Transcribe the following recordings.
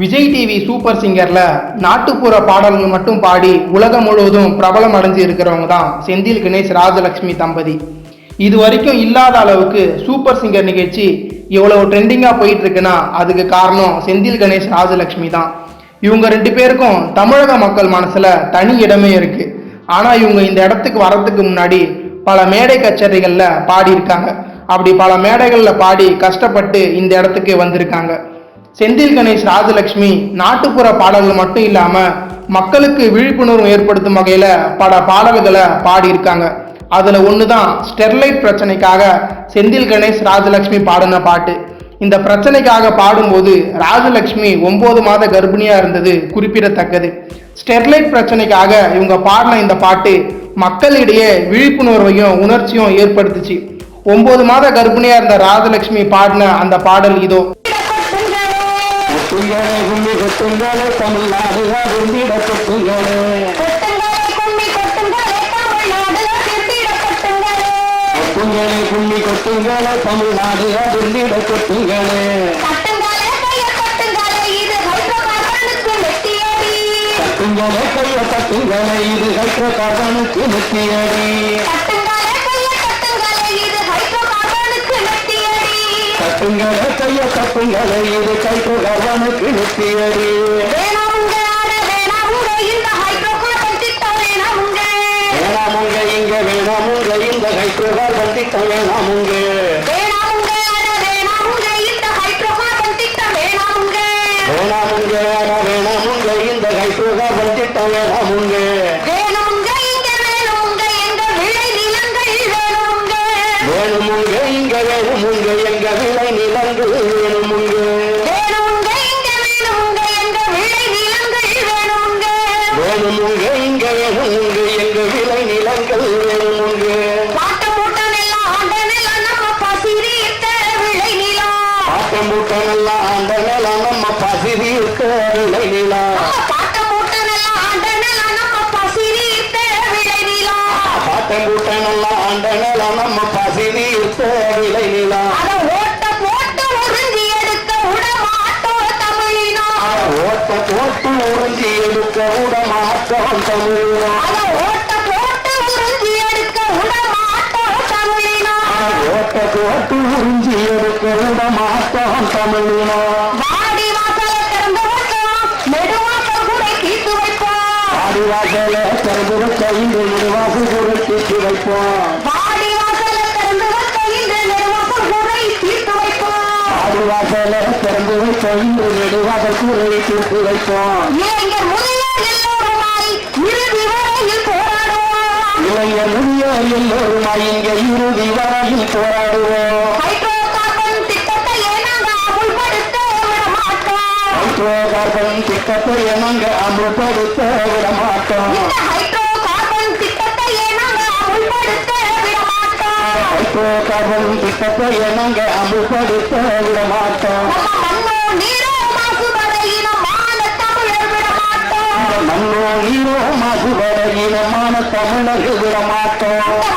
Vijay TV super சிங்கர்ல நாட்டுப்புற பாடல்கள் மட்டும் பாடி உலகம் முழுவதும் பிரபலம் அடைஞ்சு இருக்கிறவங்க தான் செந்தில் கணேஷ் ராஜலட்சுமி தம்பதி. இது வரைக்கும் இல்லாத அளவுக்கு சூப்பர் சிங்கர் நிகழ்ச்சி இவ்வளவு ட்ரெண்டிங்காக போயிட்டு இருக்குன்னா அதுக்கு காரணம் செந்தில் கணேஷ் ராஜலட்சுமி தான். இவங்க ரெண்டு பேருக்கும் தமிழக மக்கள் மனசுல தனி இடமே இருக்கு. ஆனா இவங்க இந்த இடத்துக்கு வரத்துக்கு முன்னாடி பல மேடை கச்சேரிகளில் பாடியிருக்காங்க. அப்படி பல மேடைகளில் பாடி கஷ்டப்பட்டு இந்த இடத்துக்கு வந்திருக்காங்க. செந்தில் கணேஷ் ராஜலட்சுமி நாட்டுப்புற பாடல்கள் மட்டும் இல்லாம மக்களுக்கு விழிப்புணர்வு ஏற்படுத்தும் வகையில பல பாடல்களை பாடியிருக்காங்க. அதுல ஒண்ணுதான் ஸ்டெர்லைட் பிரச்சனைக்காக செந்தில் கணேஷ் ராஜலட்சுமி பாடின பாட்டு. இந்த பிரச்சனைக்காக பாடும்போது ராஜலட்சுமி ஒன்பது மாத கர்ப்பிணியா இருந்தது குறிப்பிடத்தக்கது. ஸ்டெர்லைட் பிரச்சனைக்காக இவங்க பாடின இந்த பாட்டு மக்களிடையே விழிப்புணர்வையும் உணர்ச்சியும் ஏற்படுத்துச்சு. ஒன்பது மாத கர்ப்பிணியா இருந்த ராஜலட்சுமி பாடின அந்த பாடல் இதோ. கொட்டுங்களே கும்மி கொட்டுங்களே தமிழ்நாடு திருத்திட கொட்டுங்களே. கொட்டுங்களே கும்மி கொட்டுங்களே தமிழ்நாடு விரும்பிட கொட்டுங்களே. கட்டுங்களே கைய கொட்டுங்களே இது ஹைட்ரோகார்பனுக்கு நெத்தியடி. கட்டுங்களே கைய கட்டுங்களே கைய கொட்டுங்களே இது ஹைட்ரோகார்பனுக்கு நெத்தியடி கட்டுங்களே வேணாமுங்க அட வேணாமுங்க இந்த ஹைட்ரோகார்பன் திட்டம் வேணாமுங்க வேணாமுங்க இங்க வேணாமுங்க இந்த ஹைட்ரோகார்பன் திட்டம் வேணாமுங்க வேணுமுங்க இங்க வேணுமுங்க எங்க விளை நிலங்கள் வேணுமுங்க நிலம் நம்ம பசிதி இருக்க விளை நிலம் அத ஓட்ட போட்டு உறிஞ்சி எடுக்க விடமாட்டோம் தமிழினம் ஓட்ட போட்டு உறிஞ்சி எடுக்க விட மாட்டோம் தமிழினம் உறிஞ்சி எடுக்க விட மாட்டோம் தமிழினம் வாடி வாசல திறந்து வைப்போம் இன்று நிர்வாசி குறித்து வைப்போம் வாடி வாசல திறந்து வைக்க இந்த நெடுவாசல் கூட தீர்த்து வைப்போம் ஆடிவாசல திறந்து வைக்க இன்று நெடுவாசல் தீர்த்து வைப்போம் போராடுவோம் இளைஞர் முதியோர் எல்லோருமாய் இங்க இறுதி வரையில் போராடுவோம் ஹைட்ரோ கார்பன் திட்டத்தை நாங்க அமுல்படுத்த விட மாட்டோம் ஹைட்ரோ கார்பன் திட்டத்தையே நாங்க அமுல்படுத்த விட மாட்டோம் ஹைட்ரோ கார்பன் திட்டத்தை நாங்க அமுல்படுத்த விட மாட்டோம் மண்ணோ நீரோ மாசுபட இனமான தமிழர்கள் விட மாட்டோம்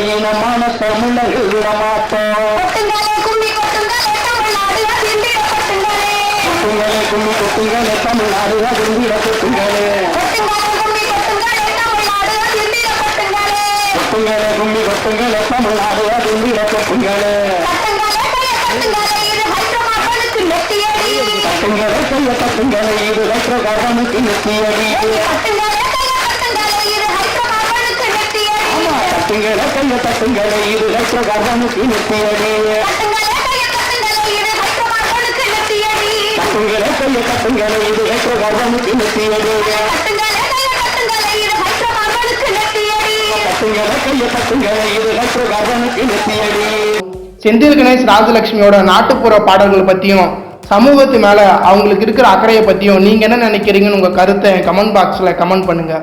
மாசுபட இனமான தமிழர்கள் விட மாட்டோம் கொட்டுங்களே கும்மி கொட்டுங்களே தமிழ்நாடு அதிர்ந்திட கொட்டுங்களே. கொட்டுங்களே கும்மி கொட்டுங்களே தமிழ்நாடு அதிர்ந்திட கொட்டுங்களே. கொட்டுங்களே கும்மி கொட்டுங்களே தமிழ்நாடு அதிர்ந்திட கொட்டுங்களே. கொட்டுங்களே கட்டுங்களே கைய கட்டுங்களே இது லைட்ரோ கார்பனுக்கு நெத்தியடி. கட்டுங்களே கைய கட்டுங்களே இது நெத்தியடி. கட்டுங்களே கைய கட்டுங்களே இது கைய கட்டுங்களே செந்தில் கணேஷ் ராஜலட்சுமியோட நாட்டுப்புற பாடல்கள் பற்றியும் சமூகத்து மேலே அவங்களுக்கு இருக்கிற அக்கறையை பற்றியும் நீங்கள் என்ன நினைக்கிறீங்கன்னு உங்கள் கருத்தை கமெண்ட் பாக்ஸில் கமெண்ட் பண்ணுங்கள்